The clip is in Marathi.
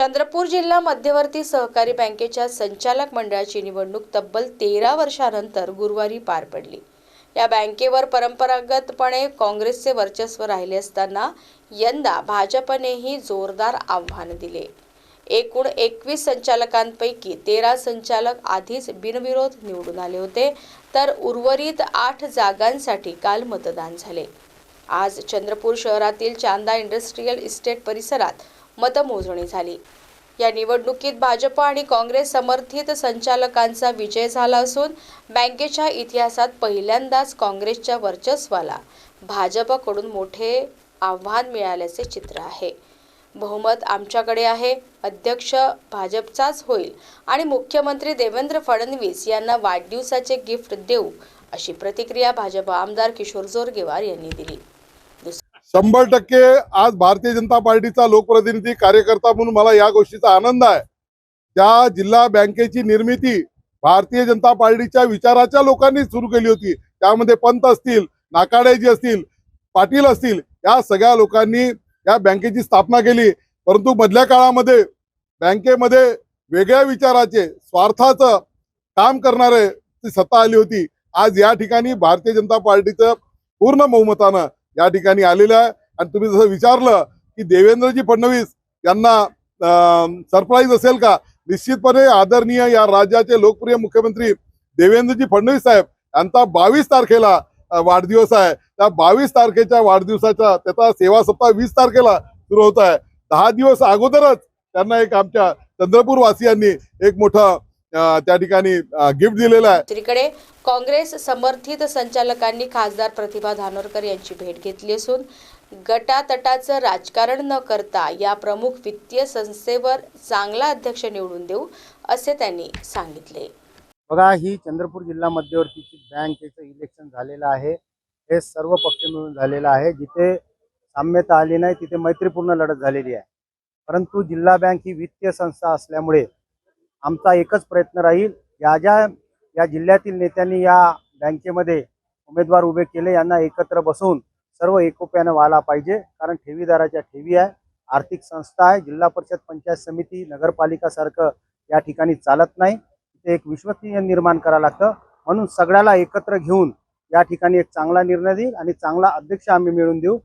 चंद्रपूर जिल्हा मध्यवर्ती सहकारी बँकेच्या संचालक मंडळाची निवडणूक तब्बल तेरा वर्षानंतर गुरुवारी पार पडली. या बँकेवर परंपरागतपणे काँग्रेसचे वर्चस्व राहिले असताना यंदा भाजपनेही जोरदार आव्हान दिले. एकूण एकवीस संचालकांपैकी तेरा संचालक आधीच बिनविरोध निवडून आले होते तर उर्वरित आठ जागांसाठी काल मतदान झाले. आज चंद्रपूर शहरातील चांदा इंडस्ट्रीयल इस्टेट परिसरात मतमोजणी झाली. या निवडणुकीत भाजप आणि काँग्रेस समर्थित संचालकांचा विजय झाला असून बँकेच्या इतिहासात पहिल्यांदाच काँग्रेसच्या वर्चस्वाला भाजपकडून मोठे आव्हान मिळाल्याचे चित्र आहे. बहुमत आमच्याकडे आहे अध्यक्ष भाजपचाच होईल आणि मुख्यमंत्री देवेंद्र फडणवीस यांना वाढदिवसाचे गिफ्ट देऊ अशी प्रतिक्रिया भाजप आमदार किशोर जोरगेवार यांनी दिली. शंभर टक्के आज भारतीय जनता पार्टीचा लोकप्रतिनिधी कार्यकर्ता म्हणून मला या गोष्टीचा आनंद आहे. ज्या जिल्हा बँकेची निर्मिती भारतीय जनता पार्टीच्या विचाराच्या लोकांनी सुरू केली होती. त्यामध्ये पंत असतील नाकाडेजी असतील पाटील असतील या सगळ्या लोकांनी या बँकेची स्थापना केली. परंतु मधल्या काळामध्ये बँकेमध्ये वेगळ्या विचाराचे स्वार्थाचं काम करणारे ती सत्ता आली होती. आज या ठिकाणी भारतीय जनता पार्टीचं पूर्ण बहुमतानं या ठिकाणी आलेलं आहे. आणि तुम्ही जसं विचारलं की देवेंद्रजी फडणवीस यांना सरप्राईज असेल का? निश्चितपणे आदरणीय या राज्याचे लोकप्रिय मुख्यमंत्री देवेंद्रजी फडणवीस साहेब यांचा बावीस तारखेला वाढदिवस आहे. त्या बावीस तारखेच्या वाढदिवसाचा त्याचा सेवा सप्ताह वीस तारखेला सुरू होत आहे. दहा दिवस अगोदरच त्यांना एक आमच्या चंद्रपूर वासियांनी एक मोठं त्या ठिकाणी गिफ्ट दिलेलं आहे. दुसरीकडे काँग्रेस समर्थित संचालकांनी खासदार प्रतिभा धानोरकर यांची भेट घेतली असून गटातटाचं राजकारण न करता या प्रमुख वित्तीय संस्थेवर चांगला अध्यक्ष निवडून देऊ असे त्यांनी सांगितले. बघा ही चंद्रपूर जिल्हा मध्यवर्तीची बँकेचं इलेक्शन झालेलं आहे. हे सर्व पक्ष मिळून झालेलं आहे. जिथे साम्यता आली नाही तिथे मैत्रीपूर्ण लढत झालेली आहे. परंतु जिल्हा बँक ही वित्तीय संस्था असल्यामुळे आमचा एकच प्रयत्न राहील. या ज्या या जिल्ह्यातील नेत्यांनी या बँकेमध्ये उमेदवार उभे केले यांना एकत्र बसवून सर्व एकोप्यानं व्हायला पाहिजे. कारण ठेवीदाराच्या ठेवी आहे आर्थिक संस्था आहे जिल्हा परिषद पंचायत समिती नगरपालिकासारखं या ठिकाणी चालत नाही. ते एक विश्वसनीय निर्माण करावं लागतं. म्हणून सगळ्याला एकत्र घेऊन या ठिकाणी एक चांगला निर्णय देईल आणि चांगला अध्यक्ष आम्ही मिळवून देऊ.